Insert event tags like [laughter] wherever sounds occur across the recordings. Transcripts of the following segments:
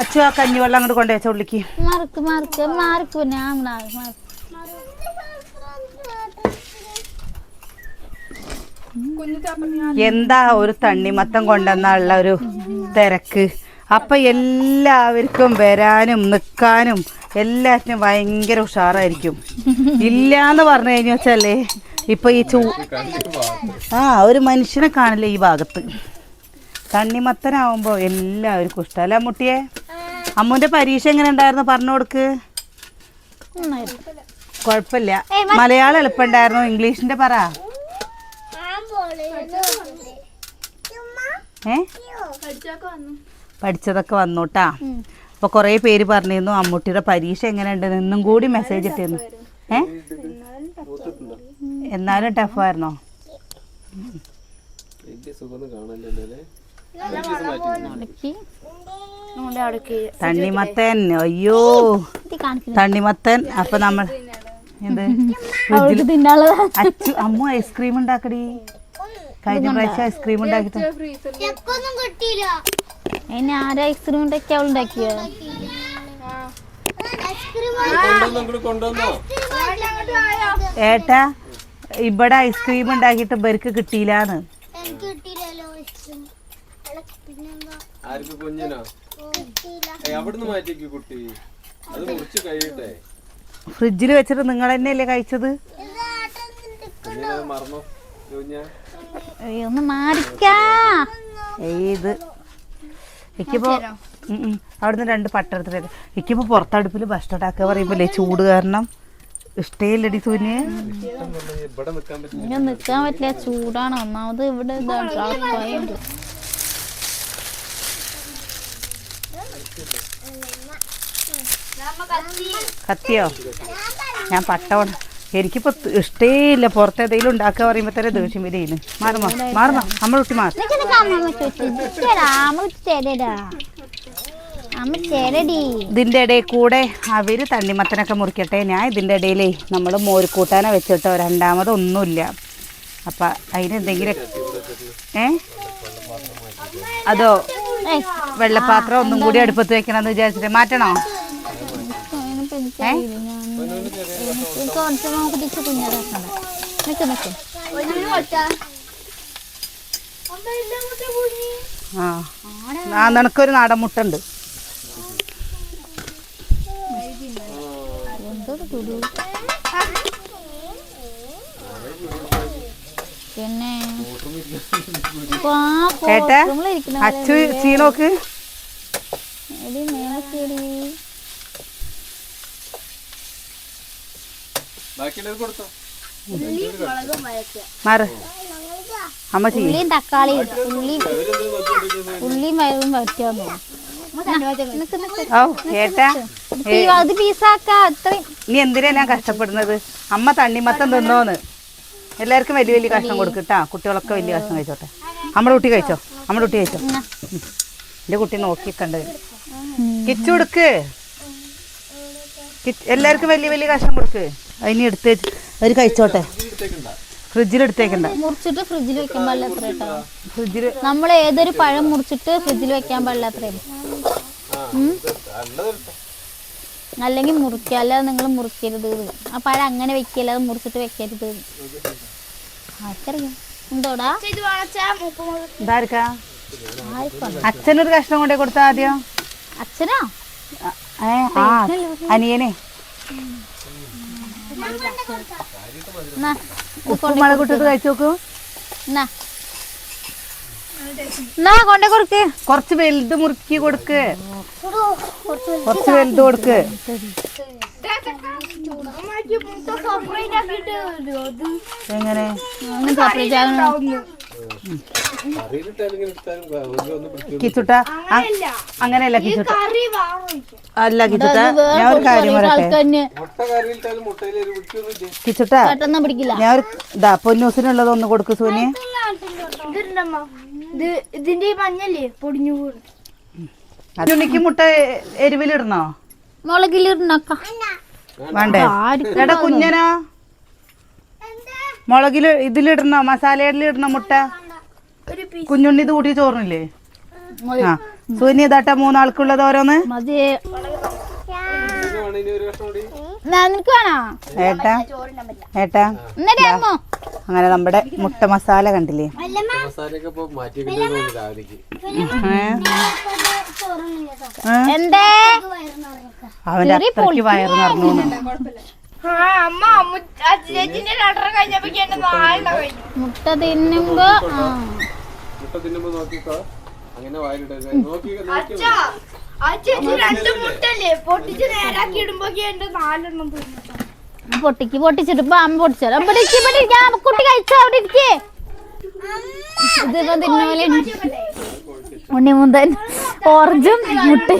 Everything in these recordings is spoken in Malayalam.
അച്ചു ആ കഞ്ഞിവെള്ളം അങ്ങോട്ട് കൊണ്ടുവച്ച ഉള്ളിക്ക്. മാർക്ക് മാർക്ക് മാർക്ക് എന്താ ഒരു തണ്ണിമത്തം കൊണ്ടുവന്നുള്ള ഒരു തിരക്ക്? അപ്പൊ എല്ലാവർക്കും വരാനും നിൽക്കാനും എല്ലാറ്റിനും ഭയങ്കര ഉഷാറായിരിക്കും. ഇല്ലാന്ന് പറഞ്ഞു കഴിഞ്ഞു വെച്ചല്ലേ? ഇപ്പൊ ഈ ചൂ ആ ഒരു മനുഷ്യനെ കാണില്ല ഈ ഭാഗത്ത്? തണ്ണിമത്തനാവുമ്പോ എല്ലാവർക്കും ഇഷ്ടം. അല്ല മുട്ടിയെ അമ്മുന്റെ പരീക്ഷ എങ്ങനെ ഉണ്ടായിരുന്നു? പറഞ്ഞു കൊടുക്ക്. കുഴപ്പമില്ല. മലയാളം എളുപ്പമുണ്ടായിരുന്നു. ഇംഗ്ലീഷിന്റെ പറ. ഏ? പഠിച്ചതൊക്കെ വന്നോട്ടാ അപ്പൊ കൊറേ പേര് പറഞ്ഞിരുന്നു അമ്മൂട്ടിയുടെ പരീക്ഷ എങ്ങനെയുണ്ട് എന്നും കൂടി മെസ്സേജ് ഇട്ടിരുന്നു. ഏ? എന്നാലും ടഫായിരുന്നോ തണ്ണിമത്തൻ അയ്യോ. തണ്ണിമത്തൻ. അപ്പൊ നമ്മൾ എന്ത്? അച്ചു അമ്മു ഐസ്ക്രീം ഉണ്ടാക്കടി. കഴിഞ്ഞ പ്രാവശ്യം ഐസ്ക്രീം ഉണ്ടാക്കിട്ട്. ആരും ഐസ്ക്രീം ഉണ്ടാക്കി അവൾ ഉണ്ടാക്കിയോ? ഏട്ടാ ഇവിടെ ഐസ്ക്രീം ഉണ്ടാക്കിയിട്ട് ഇവർക്ക് കിട്ടിയില്ലാന്ന് എനിക്ക് കിട്ടിയില്ലല്ലോ ഐസ്ക്രീം പിന്നെന്താ ആർക്ക് കുഞ്ഞിനോ? അവിടുന്ന് മാറ്റിക്ക് കുട്ടി. അത് മുറിച്ച് കഴിയട്ടെ. ഫ്രിഡ്ജിൽ വെച്ചിട്ട് നിങ്ങൾ തന്നെയല്ലേ കഴിച്ചത്? മറന്നോ? ഒന്ന് മാറിക്കാ. ഏത് എനിക്കിപ്പോ. അവിടുന്ന് രണ്ട് പട്ടണത്തിൽ എനിക്കിപ്പോ പുറത്തടുപ്പിൽ ഭക്ഷണം ഉണ്ടാക്കുക പറയുമ്പോലേ ചൂട് കാരണം? ഇഷ്ടയില്ലടി സൂര്യ. നിക്കാൻ പറ്റില്ല. ചൂടാണ്. ഒന്നാമത് ഇവിടെ ഇതാ ട്രാഫായുണ്ട് കത്തിയോ? ഞാൻ പട്ടവണ എനിക്കിപ്പോ ഇഷ്ടേയില്ല. പുറത്ത് ഏതെങ്കിലും ഉണ്ടാക്കുക പറയുമ്പോ തന്നെ ദേഷ്യം വരെയില്ല മാറുമോ? മാറുമോ? മാറും അമ്മ ചെരടി ഇതിന്റെ ഇടയിൽ കൂടെ അവർ തണ്ണിമത്തനൊക്കെ മുറിക്കട്ടെ. ഞാൻ ഇതിന്റെ ഇടയിലേ നമ്മൾ മോരിക്കൂട്ടാനോ വെച്ചിട്ടോ രണ്ടാമത് ഒന്നുമില്ല അപ്പൊ അതിനെന്തെങ്കിലും ഏ? അതോ വെള്ളപ്പാത്രം ഒന്നും കൂടി അടുപ്പത്ത് വെക്കണമെന്ന് വിചാരിച്ചിട്ട് മാറ്റണോ? ആ നിനക്കൊരു നാടൻ മുട്ട ഉണ്ട് എന്തൊരു തുരു പിന്നെ ഫോട്ടോകളിരിക്കണ അച്ചു ചീനോക്ക് എടി മേലക്കേടി മാറ്. അമ്മ ഉള്ളിയും തക്കാളിയും ഉള്ളിയും ഉള്ളിയും വയറും പറ്റിയാന്ന് ഓ ഏട്ടാ. ഏ, അത് പീസാക്ക അത്രയും. നീ എന്തിനാ ഞാൻ കഷ്ടപ്പെടുന്നത്? അമ്മ തണ്ണിമത്തം തിന്നോന്ന്. എല്ലാവർക്കും വലിയ വലിയ കഷ്ണം കൊടുക്കട്ടാ കുട്ടികളൊക്കെ വലിയ കഷ്ണം കഴിച്ചോട്ടെ. നമ്മുടെ കുട്ടി കഴിച്ചോ? നമ്മുടെ കുട്ടി കഴിച്ചോ? എന്റെ കുട്ടി നോക്കി കണ്ട് കിച്ചു കൊടുക്ക് എല്ലാവർക്കും വലിയ വലിയ കഷ്ണം കൊടുക്ക്. അതിന് എടുത്ത് അവർ കഴിച്ചോട്ടെ. ഫ്രിഡ്ജിൽ എടുത്തേക്കണ്ട. മുറിച്ചിട്ട് ഫ്രിഡ്ജിൽ വെക്കാൻ പാടില്ല അത്ര കേട്ടോ ഫ്രിഡ്ജിൽ നമ്മൾ ഏതൊരു പഴം മുറിച്ചിട്ട് ഫ്രിഡ്ജിൽ വെക്കാൻ പാടില്ല അത്രയും അല്ലെങ്കിൽ മുറിക്കാല്ല നിങ്ങൾ മുറിക്കരുത്. ആ പഴം അങ്ങനെ വെക്കല്ല അത് മുറിച്ചിട്ട് വെക്കരുത്. ആർക്കറിയാം. എന്തോടാ ഇതാർക്കാ? അച്ഛനൊരു കഷ്ണം കൊണ്ടേ കൊടുത്താ ആദ്യം? അച്ഛനോ? ആ അനിയനെ. ഉപ്പും മുളക് ഇട്ടിട്ട് കഴിച്ചു നോക്കൂ. കൊണ്ടേ കൊടുക്ക്. കൊറച്ച് വലുത് മുറുക്കി കൊടുക്ക്. കൊറച്ച് വലുത് കൊടുക്ക്. എങ്ങനെ? കിച്ചുട്ട അങ്ങനെയല്ല കിച്ചുട്ട. കറി അല്ല കിച്ചുട്ട ഞാൻ ഒരു കാര്യം പറയട്ടെ? കിച്ചുട്ട ഞാൻ ഒരു ഇതാ പൊന്നൂസിനുള്ളത് ഒന്ന് കൊടുക്കു സൂനി ഇതിന്റെ ഈ മഞ്ഞല്ലേ? പൊടിഞ്ഞു ഉണ്ണിക്ക് മുട്ട എരിവിലിടണോ? മുളകിലിടണക്ക. വേണ്ടേ. എടാ കുഞ്ഞനോ. മുളകിൽ ഇതിലിടണോ? മസാലയിലിടണോ മുട്ട? കുഞ്ഞുണ്ണി ഇത് കൂട്ടി ചോറിനില്ലേ? ആ. സുനി ഇതാട്ട മൂന്നാൾക്കുള്ളത് ഓരോന്ന്. ഏട്ടാ ഏട്ടാ. അങ്ങനെ നമ്മുടെ മുട്ട മസാല കണ്ടില്ലേ? അവന്റെ അത്രയ്ക്ക് വയറ് നിറഞ്ഞു. മുട്ട തിന്നുമ്പോ ആ മുട്ട തിന്നുമ്പോ നോക്കിക്കോ അങ്ങനെ വായിലിട്ടേ നോക്കി പൊട്ടിക്ക് പൊട്ടിച്ചിട്ട് പാമ്പ് പൊട്ടിച്ചാലോ കുട്ടി കഴിച്ചോ അവിടെ ഇരിക്കേ ഇതിപ്പോ തിന്നോലെ ഉണ്ണി മുന്തൻ ഓറഞ്ചും മുട്ട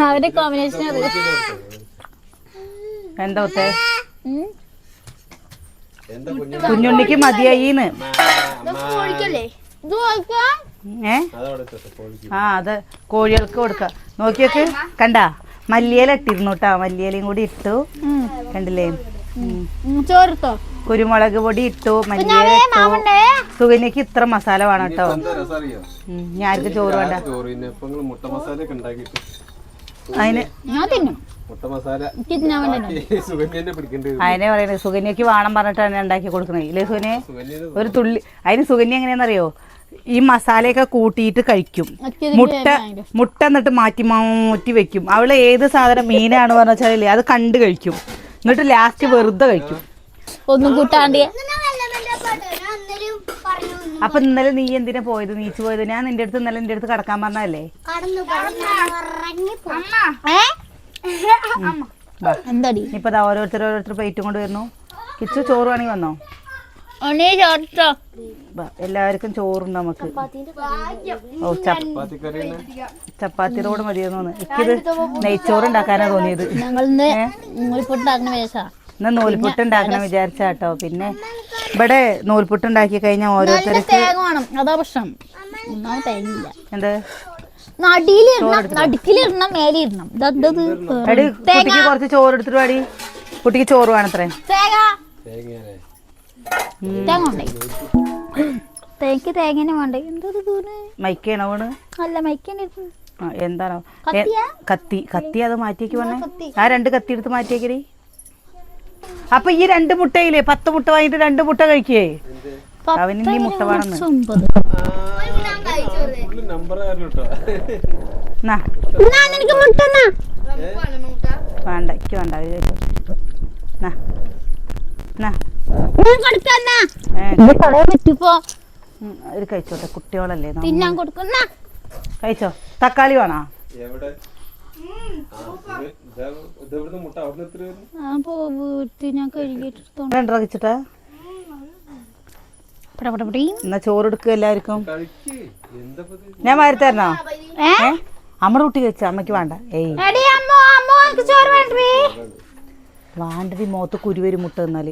അവരുടെ കോമ്പിനേഷൻ അത് എന്താ ഒത്തേ കുഞ്ഞുണ്ണിക്ക് മതിയായിന്ന് ഏ? ആ അത് കോഴികൾക്ക് കൊടുക്ക. നോക്കിയൊക്കെ കണ്ട? മല്ലിയില ഇട്ടിരുന്നു കേട്ടാ മല്ലിയിലയും കൂടി ഇട്ടു. കണ്ടില്ലേ? കുരുമുളക് പൊടി ഇട്ടു മല്ലിയില ഇട്ടു. സുഗന്യക്ക് ഇത്ര മസാല വേണം കേട്ടോ ഞാൻ ഞാർക്ക് ചോറ് വേണ്ട. അതിന് അതിനെ പറയുന്നത് സുകന്യക്ക് വേണം പറഞ്ഞിട്ടാണ് ഉണ്ടാക്കി കൊടുക്കുന്നത്. ഇല്ലേ സുകന്യ ഒരു തുള്ളി അതിന് സുകന്യ എങ്ങനെയാണെന്നറിയോ? ഈ മസാലയൊക്കെ കൂട്ടിയിട്ട് കഴിക്കും. മുട്ട മുട്ട എന്നിട്ട് മാറ്റി മാറ്റി വെക്കും. അവൾ ഏത് സാധനം മീനാണ് പറഞ്ഞ വെച്ചാലേ അത് കണ്ട് കഴിക്കും. എന്നിട്ട് ലാസ്റ്റ് വെറുതെ കഴിക്കും. ഒന്നും കൂട്ടാണ്ട്. അപ്പൊ ഇന്നലെ നീ എന്തിനാ പോയത്? നീച്ചു പോയത്? ഞാൻ നിന്റെ അടുത്ത് ഇന്നലെ നിന്റെ അടുത്ത് കടക്കാൻ പറഞ്ഞല്ലേ. എന്താടി? ഇപ്പൊ ഓരോരുത്തർ ഓരോരുത്തർ പ്ലേറ്റും കൊണ്ട് വരുന്നു. കിച്ചു ചോറ് വേണമെങ്കിൽ വന്നോ? എല്ലാവർക്കും ചോറും നമുക്ക്. ഓ ചപ്പാത്തി ചപ്പാത്തിയോട് മതിയെന്ന് തോന്നുന്നു. എനിക്കിത് നെയ്ച്ചോറ് ഉണ്ടാക്കാനാ തോന്നിയത്. എന്നാ നൂൽപുട്ട് ഉണ്ടാക്കണം വിചാരിച്ചാട്ടോ. പിന്നെ ഇവിടെ നൂൽപുട്ട് ഉണ്ടാക്കി കഴിഞ്ഞാൽ ഓരോരുത്തർക്ക് എന്ത്? നടിയിലിടണം നടുക്കിലിടണം മേലിടണം. ഇതെന്തത് എടി കുട്ടിക്ക് കുറച്ച് ചോറ് എടുത്തിട്ട് പാടി കുട്ടിക്ക് ചോറ് വേണത്രേ തേങ്ങ. തേങ്ങ ഉണ്ടേ തേങ്ങക്ക് തേങ്ങനെ വേണ്ടേ. എന്തത് തൂണ്? മൈക്കാണോ വീണ്? അല്ല ആ എന്താണോ? കത്തി. കത്തി അത് മാറ്റിയേക്ക് വന്നേ. പറഞ്ഞേ ആ രണ്ട് കത്തി എടുത്ത് മാറ്റിയേക്കടി. അപ്പൊ ഈ രണ്ട് മുട്ടയില്ലേ? പത്ത് മുട്ട വാങ്ങിട്ട് രണ്ട് മുട്ട കഴിക്കേ. അവന് ഇനി മുട്ട വേണമെന്ന്. ഒമ്പത് ഫുള്ള് നമ്പർ വേണ്ട എനിക്ക് വേണ്ട ഞാൻ കഴിച്ചോട്ടെ കുട്ടികളല്ലേ കഴിച്ചോ? തക്കാളി വേണോ? എവിടെ? ആ, ഇത് ഇതാ- ഇതെവിടുന്ന് മുട്ട അവിടെ എത്ര വരുന്നു അപ്പൊ വീട്ടിൽ ഞാൻ കഴുകിയിട്ടോ രണ്ടര കഴിച്ചിട്ടാ പടപടപടി എന്നാ ചോറ് എടുക്കുക എല്ലാവർക്കും. ഞാൻ വാരി തരണോ? ഏ? ഏ? അമ്മ കുട്ടി വെച്ച അമ്മയ്ക്ക് വേണ്ട. ഏയ്. വേണ്ടത് അമ്മോ അമ്മോ എനിക്ക് ചോറ് വേണ്ടേ വാണ്ടടി മോത്ത് കുരുവരി മുട്ട തന്നാൽ.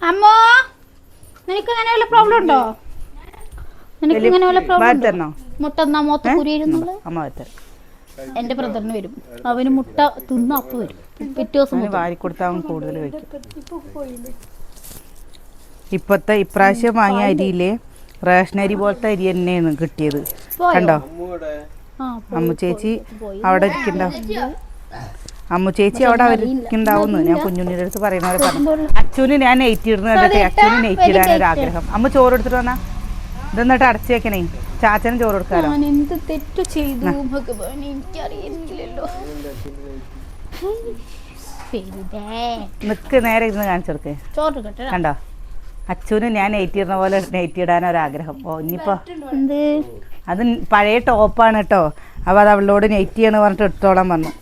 അമ്മോ നിനക്ക് അങ്ങനെ വല്ല പ്രോബ്ലം ഉണ്ടോ? നിനക്ക് ഇങ്ങനെ വല്ല പ്രോബ്ലം മുട്ട എന്നാ മോത്ത് കുരിയിരുന്നുള്ളു അമ്മ വാരി എന്റെ ബ്രദറിന് വരും. അവന് മുട്ട തിന്നപ്പ് വരും. പിറ്റേ ദിവസം വാരി കൊടുത്താൽ കൂടുതൽ കഴിക്കും. ഇപ്പത്തെ ഇപ്രാവശ്യം വാങ്ങിയ അരിയില്ലേ റേഷൻ അരി പോലത്തെ അരി തന്നെയാണ് കിട്ടിയത്. കണ്ടോ? അമ്മൂടെ. ആ അമ്മു ചേച്ചി അവിടെ ഇരിക്കണ്ടാവും അമ്മു ചേച്ചി അവിടെ അവരിക്കുണ്ടാവുന്നു ഞാൻ കുഞ്ഞുണ്ണിയുടെ അടുത്ത് പറയുന്ന പോലെ പറഞ്ഞു. അച്ഛന് ഞാൻ നെയ്റ്റ് ഇടുന്ന കണ്ടിട്ട് അച്ഛന് നെയ്റ്റ് ഇടാൻ ഒരു ആഗ്രഹം. അമ്മ ചോറ് എടുത്തിട്ട് വന്നാ. ഇതെന്നിട്ട് അടച്ചു വെക്കണേ. ചാച്ചന് ചോറ് കൊടുക്കാലോ. എന്ത് തെറ്റ് ചെയ്തു? എനിക്കറിയില്ലല്ലോ. നിക്ക് നേരെ ഇരുന്ന് കാണിച്ചെടുക്കേ ചോറ് കണ്ടോ? അച്ഛന് ഞാൻ നെയ്റ്റ് ഇടുന്ന പോലെ നെയ്റ്റ് ഇടാൻ ഒരാഗ്രഹം ഓ ഇനിയിപ്പോ എന്ത്? അത് പഴയ ടോപ്പാണ് കേട്ടോ അപ്പൊ അത് അവളോട് നെയ്റ്റ് ചെയ്യണം പറഞ്ഞിട്ട് എടുത്തോളാൻ പറഞ്ഞു.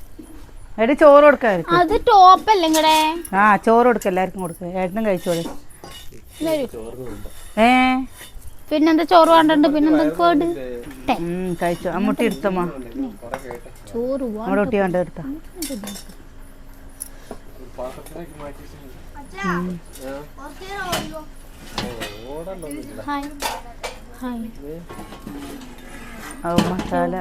എടി ചോറ് കൊടുക്കായിരിക്കും അത് ടോപ്പല്ലേ ഇങ്ങടെ ആ ചോറ് കൊടുക്ക എല്ലാവർക്കും കൊടുക്ക. ഏട്ടനും കഴിച്ചോളൂ. ഏ? പിന്നെന്താ ചോറ് വേണ്ടണ്ട്? പിന്നെന്താ കേട്? കഴിച്ചോ. അമ്മൂട്ടി എടുത്തമ്മ ചോറ് അമ്മൂട്ടി വേണ്ട. എടുത്ത പാത്രത്തിലേക്ക് മാറ്റി വെച്ചിട്ടുണ്ട്. ഹായ് ഹായ് ഓ മസാല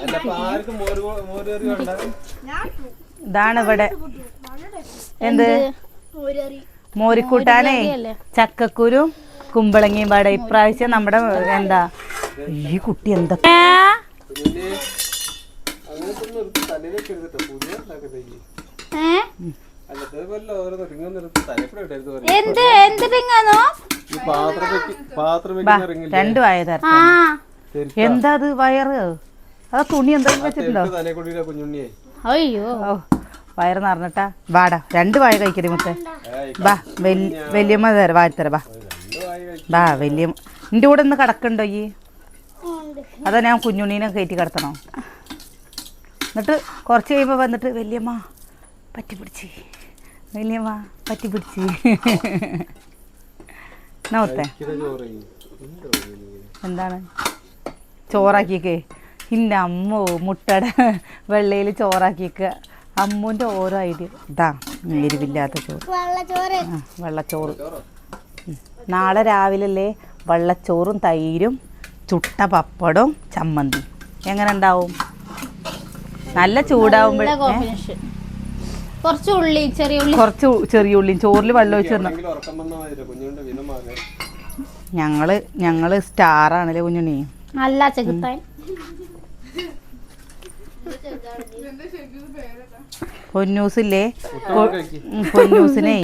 അല്ല അപ്പൊ ആർക്കും മോര് കോ- മോര് കറി വേണ്ട ഇതാണ് ഇവിടെ എന്ത്? മോരിക്കൂട്ടാനേ. ചക്കക്കുരും കുമ്പളങ്ങിയും പാടെ. ഇപ്രാവശ്യം നമ്മുടെ എന്താ ഈ കുട്ടി എന്താ കുഞ്ഞുണ്ണി അങ്ങനത്തെ നിർത്തി തലയിലേക്ക് എടുത്തിട്ട്? പുതിയ പറയും. എന്ത്? രണ്ട് അത് വയറ്? അത് തുണി എന്തെങ്കിലും വെച്ചിട്ടുണ്ടോ? അയ്യോ. ഓ വയറ് നിറഞ്ഞിട്ടാ. വാടാ രണ്ട് വായ കഴിക്കരുത് മുത്തേ. ബാ വല്യ വല്യമ്മ തരാം വാഴത്തരാ ബാ. ബാ വലിയ നിന്റെ കൂടെ ഒന്ന് കിടക്കണ്ടോ ഈ? അതോ ഞാൻ കുഞ്ഞുണ്ണീനെ കയറ്റി കിടത്തണോ. എന്നിട്ട് കുറച്ച് കഴിയുമ്പോൾ വന്നിട്ട് വലിയമ്മ പറ്റി പിടിച്ച്. വലിയമ്മ പറ്റി പിടിച്ച്. നോത്തേ. എന്താണ്? ചോറാക്കിയേക്ക്. ഇന്ന അമ്മോ മുട്ടയുടെ വെള്ളയിൽ ചോറാക്കിയേക്ക്. അമ്മൂന്റെ ഓരോ ഐഡിയ. ഇതാ എരിവില്ലാത്ത ചോറ്. വെള്ളച്ചോറ്. നാളെ രാവിലെ അല്ലേ വെള്ളച്ചോറും തൈരും ചുട്ട പപ്പടവും ചമ്മന്തി എങ്ങനെ ഉണ്ടാവും നല്ല ചൂടാവുമ്പോൾ കുറച്ച് ഉള്ളി ചെറിയ ഉള്ളി. കുറച്ച് ചെറിയ ഉള്ളിയും ചോറിൽ വെള്ളം ഒഴിച്ച് ഞങ്ങൾ ഞങ്ങൾ സ്റ്റാർ ആണല്ലേ കുഞ്ഞുണ്ണി? നല്ല ചെകുത്താൻ. പൊന്നൂസില്ലേ? [laughs] പൊന്നൂസിനെ.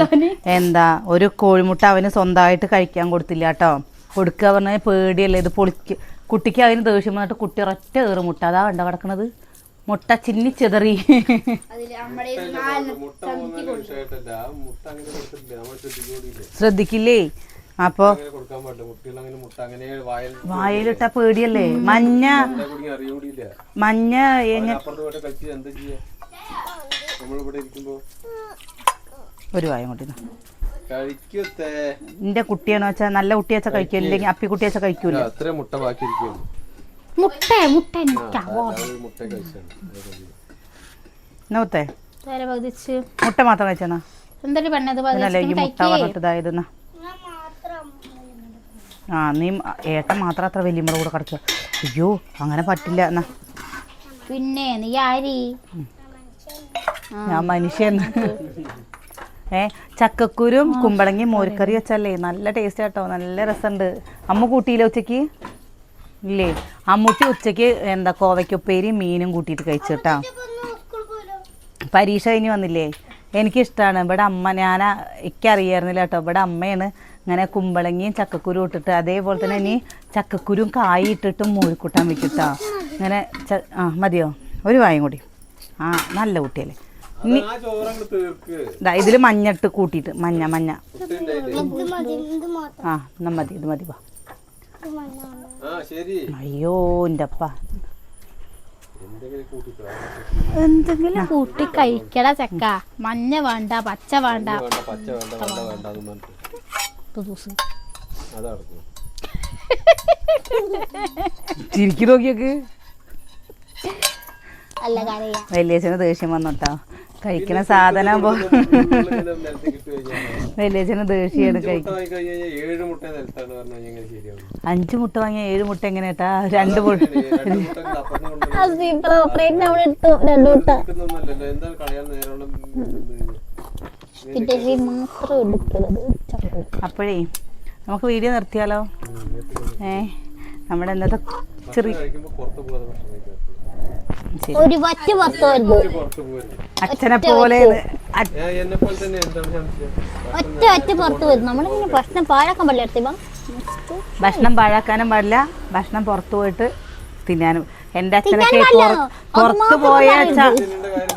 എന്താ ഒരു കോഴിമുട്ട അവന് സ്വന്തമായിട്ട് കഴിക്കാൻ കൊടുത്തില്ല കേട്ടോ. കൊടുക്കുക പറഞ്ഞാൽ പേടിയല്ലേ? ഇത് പൊളിക്ക് കുട്ടിക്ക് അതിന് ദേഷ്യം വന്നിട്ട് കുട്ടി ഒരൊറ്റ ഏറ് മുട്ട. അതാ കണ്ട കിടക്കണത്? മുട്ട ചിന്നി ചെതറി. ശ്രദ്ധിക്കില്ലേ? അപ്പോ അങ്ങനെ കൊടുക്കാൻ പാടില്ല. കുട്ടികൾ അങ്ങനെ മുട്ട അങ്ങനെ വായിൽ വായിലിട്ട പേടിയല്ലേ? മഞ്ഞ മഞ്ഞ ഒരു വായം കൊണ്ടിരുന്നു നിന്റെ കുട്ടിയാണോ വെച്ചാ നല്ല കുട്ടി വെച്ചാ കഴിക്കും. അല്ലെങ്കിൽ അപ്പി കുട്ടി വെച്ചാ കഴിക്കൂല അത്ര മുട്ട ബാക്കി മുട്ട മുട്ട നോത്തേ മുട്ട മാത്രം കഴിച്ചെന്നാ? പെണ്ണത് മുട്ട ആ നീ ഏട്ടൻ മാത്രം അത്ര വലിയമ്മയുടെ കൂടെ കിടക്കുക. അയ്യോ അങ്ങനെ പറ്റില്ല എന്നാ. പിന്നെ നീ ആരി? ഞാൻ മനുഷ്യൻ. ഏ ചക്കക്കുരും കുമ്പളങ്ങി മോരിക്കറി വെച്ചല്ലേ നല്ല ടേസ്റ്റ് കേട്ടോ നല്ല രസമുണ്ട്. അമ്മ കൂട്ടിയില്ല ഉച്ചയ്ക്ക് ഇല്ലേ. അമ്മൂട്ടി ഉച്ചയ്ക്ക് എന്താ കോവയ്ക്കൊപ്പേരി മീനും കൂട്ടിയിട്ട് കഴിച്ചിട്ടാ. പരീക്ഷ കഴിഞ്ഞ് വന്നില്ലേ? എനിക്കിഷ്ടമാണ് ഇവിടെ അമ്മ ഞാൻ എനിക്കറിയായിരുന്നില്ല കേട്ടോ. ഇവിടെ അമ്മയാണ് ഇങ്ങനെ കുമ്പളങ്ങിയും ചക്കക്കുരു ഇട്ടിട്ട് അതേപോലെ തന്നെ ഇനി ചക്കക്കുരും കായി ഇട്ടിട്ടും മോരിക്കൂട്ടാൻ വെക്കിട്ടാ ഇങ്ങനെ ആ മതിയോ? ഒരു വായും കൂടി. ആ നല്ല കുട്ടിയല്ലേ. ഇതിൽ മഞ്ഞട്ട് കൂട്ടിയിട്ട് മഞ്ഞ മഞ്ഞ. ആ എന്നാ മതി ഇത് മതി വാ. ഇത് ആ ശരി. അയ്യോ എന്റെ അപ്പ എന്തെങ്കിലും കൂട്ടിട്ടോ കൂട്ടി കഴിക്കട ചക്ക. മഞ്ഞ വേണ്ട പച്ച വേണ്ട. വേണ്ട പച്ച വേണ്ട വേണ്ട വേണ്ട എന്ന് പറഞ്ഞിട്ട് പുതുസ് അതടക്കും ചിരിക്കി നോക്കിയൊക്കെ. വലിയ ദേഷ്യം വന്നിട്ടോ. കഴിക്കണ സാധനം [laughs] വലിയച്ഛന് എങ്ങനെ അഞ്ച് മുട്ട വാങ്ങിയ ഏഴ് മുട്ട എങ്ങനെയാട്ടാ? രണ്ട് മുട്ട. അപ്പോഴേ നമുക്ക് വീഡിയോ നിർത്തിയാലോ? ഏ നമ്മുടെ ഇന്നത്തെ ചെറിയ ഒരു വറ്റ് പത്ത് വരുന്നു അച്ഛനെ പോലെ എന്നെ പോലെ തന്നെ എന്താണ് സംശയം? ഒറ്റ ഒറ്റ പുറത്ത് വരും നമ്മളിങ്ങനെ പ്രശ്നം പാഴാക്കാൻ പാടില്ല എടുത്തിപ്പം ഭക്ഷണം പാഴാക്കാനും പാടില്ല. ഭക്ഷണം പുറത്തു പോയിട്ട് തിന്നാനും. എന്റെ അച്ഛനൊക്കെ പുറത്തു പുറ- പോയ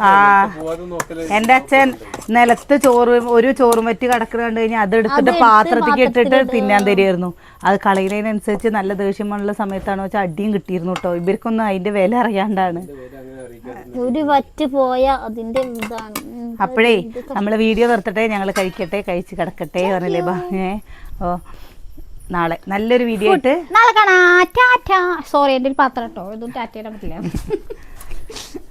ആ. എന്റെ അച്ഛൻ നിലത്ത് ചോറ് ഒരു ചോറും വറ്റി കിടക്കണ കണ്ടു കഴിഞ്ഞാൽ അതെടുത്തിട്ട് പാത്രത്തിലേക്ക് ഇട്ടിട്ട് തിന്നാൻ തരുമായിരുന്നു അത് കളയുന്നതിനനുസരിച്ച് നല്ല ദേഷ്യമുള്ള സമയത്താണോ വെച്ചാൽ അടിയും കിട്ടിയിരുന്നു കേട്ടോ ഇവർക്കൊന്നും അതിന്റെ വില അറിയാണ്ടാണ്. ഒരു വറ്റ് പോയ അതിന്റെ ഇതാണ്. അപ്പോഴേ നമ്മൾ വീഡിയോ നിർത്തട്ടെ ഞങ്ങൾ കഴിക്കട്ടെ കഴിച്ച് കിടക്കട്ടെ പറഞ്ഞില്ലേ ബാ. ഓ നാളെ നല്ലൊരു വീഡിയോ ആയിട്ട് നാളെ കാണാം. ടാറ്റ. സോറി എന്റെ ഒരു പാത്രം കേട്ടോ ഇതും ടാറ്റ ഇടാൻ പറ്റില്ല. [laughs]